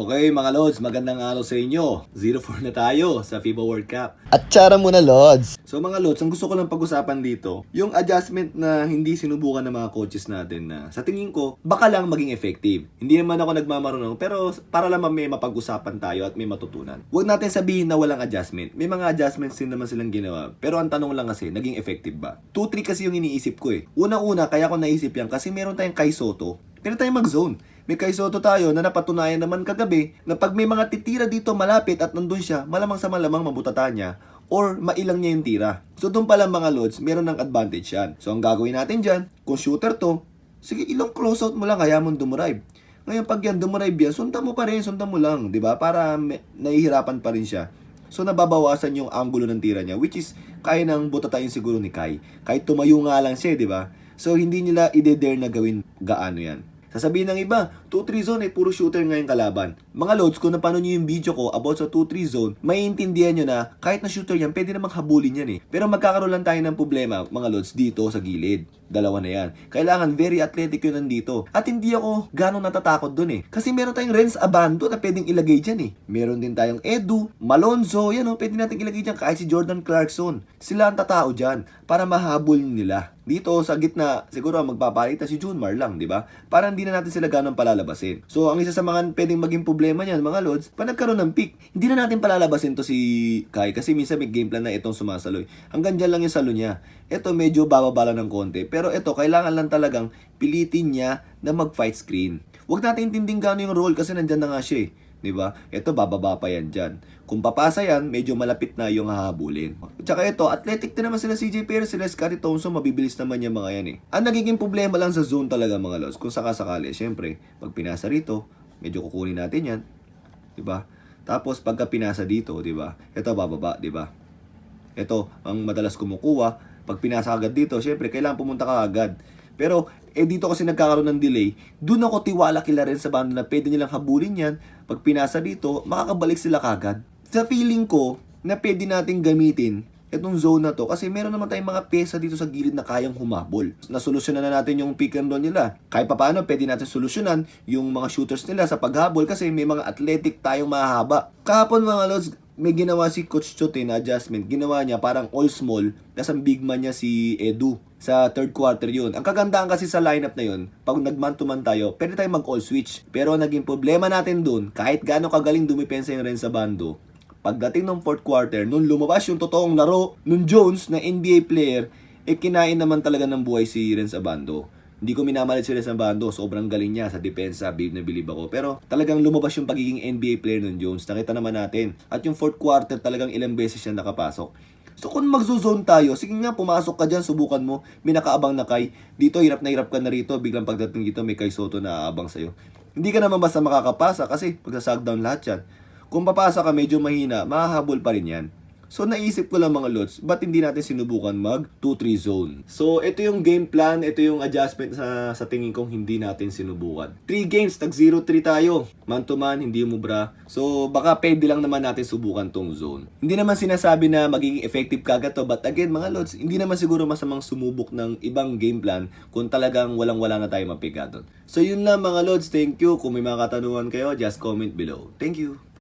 Okay mga Lods, magandang araw sa inyo. 0-4 na tayo sa FIBA World Cup. At tsara muna, Lods. So mga Lods, ang gusto ko lang pag-usapan dito, yung adjustment na hindi sinubukan ng mga coaches natin na sa tingin ko, baka lang maging effective. Hindi naman ako nagmamarunong, pero para lang may mapag-usapan tayo at may matutunan. Huwag natin sabihin na walang adjustment. May mga adjustments din naman silang ginawa. Pero ang tanong lang kasi, naging effective ba? 2-3 kasi yung iniisip ko eh. Una-una, kaya ko naisip yan kasi meron tayong Kai Soto. Pwede tayong mag-zone. May Kai Soto tayo na napatunayan naman kagabi na pag may mga titira dito malapit at nandun siya, malamang sa malamang mabutata niya or mailang niya yung tira. So doon pala mga lods, meron ng advantage yan. So ang gagawin natin dyan, kung shooter to, sige ilang closeout mo lang kaya mo dumurive. Ngayon pag yan dumurive yan, sundan mo pa rin, sundan mo lang, di ba? Para may, nahihirapan pa rin siya. So nababawasan yung angulo ng tira niya which is kaya nang butatain siguro ni Kai. Kahit tumayo nga lang siya, di ba? So hindi nila ide-dare na gawin gaano yan. Sasabihin ng iba, 2-3 zone ay puro shooter ngayon kalaban. Mga loads, kung napanood nyo yung video ko about sa 2-3 zone, maiintindihan nyo na kahit na shooter yan, pwede namang habulin yan eh. Pero magkakaroon lang tayo ng problema, mga loads, dito sa gilid. Dalawa na yan. Kailangan very athletic yun nandito. At hindi ako ganong natatakot dun eh. Kasi meron tayong Renz Abando na pwedeng ilagay dyan eh. Meron din tayong Edu, Malonzo, yan o, pwede natin ilagay dyan kahit si Jordan Clarkson. Sila ang tatao dyan para mahabol nila. Dito sa gitna, siguro ang magpapalita si Junmar lang, di ba? Para hindi na natin sila ganong palalabasin. So, ang isa sa mga pwedeng maging problema niyan, mga lods, pa nagkaroon ng pick, hindi na natin palalabasin to si Kai kasi minsan may game plan na itong sumasaloy. Hanggang dyan lang yung salo niya. Ito medyo bababa lang ng konti. Pero ito, kailangan lang talagang pilitin niya na mag-fight screen. Huwag natin intinding gano'n yung role kasi nandyan na nga siya eh. 'Di ba? Ito bababa pa yan diyan. Kung papasa yan, medyo malapit na yung hahabulin. Tsaka ito, athletic din naman sila CJ Perez, sila Scottie Thompson, mabibilis naman yung mga yan eh. Ang nagiging problema lang sa zone talaga mga lods, kung sakasakali, syempre, pag pinasa rito, medyo kukunin natin yan, 'di ba? Tapos pagka pinasa dito, 'di ba? Ito bababa, 'di ba? Ito ang madalas kumukuha. Pag pinasa agad dito, syempre kailangan pumunta ka agad. Pero eh dito kasi nagkakaroon ng delay, doon ako tiwala kila rin sa banda na pwede nilang habulin yan. Pag pinasa dito, makakabalik sila kagad. Sa feeling ko na pwede nating gamitin itong zone na to kasi meron naman tayong mga pesa dito sa gilid na kayang humabol. Nasolusyonan na natin yung pick and roll nila. Kahit pa paano, pwede natin solusyonan yung mga shooters nila sa paghabol kasi may mga athletic tayong mahaba. Kahapon mga lods, may ginawa si Coach Chote na adjustment. Ginawa niya parang all small, tapos ang big man niya si Edu. Sa third quarter yun. Ang kagandahan kasi sa lineup na yun, pag nag-man to man tayo, pwede tayong mag-all switch. Pero naging problema natin dun, kahit gaano kagaling dumipensa yung rin sa bando, pagdating ng fourth quarter, nung lumabas yung totoong laro, nung Jones na NBA player, eh kinain naman talaga ng buhay si Renz Abando. Hindi ko minamalit si Renz Abando, sobrang galing niya sa depensa, believe na believe ako. Pero talagang lumabas yung pagiging NBA player ng Jones, nakita naman natin. At yung fourth quarter, talagang ilang beses siya nakapasok. So kung magzo-zone tayo, sige nga pumasok ka dyan, subukan mo. May nakaabang na kay. Dito hirap na hirap ka na rito, biglang pagdating dito may kay Soto na aabang sa'yo. Hindi ka naman basta makakapasa kasi magsasag down lahat yan. Kung papasa ka medyo mahina, mahahabol pa rin yan. So naisip ko lang mga lots, ba't hindi natin sinubukan mag 2-3 zone? So ito yung game plan, ito yung adjustment sa, sa tingin kong hindi natin sinubukan. 3 games, tag 0-3 tayo. Man to man, hindi mo bra. So baka pwede lang naman natin subukan tong zone. Hindi naman sinasabi na magiging effective kagad to, but again mga lots, hindi naman siguro masamang sumubok ng ibang game plan kung talagang walang-wala na tayo mapiga doon. So yun lang mga lods, thank you. Kung may mga katanungan kayo, just comment below. Thank you.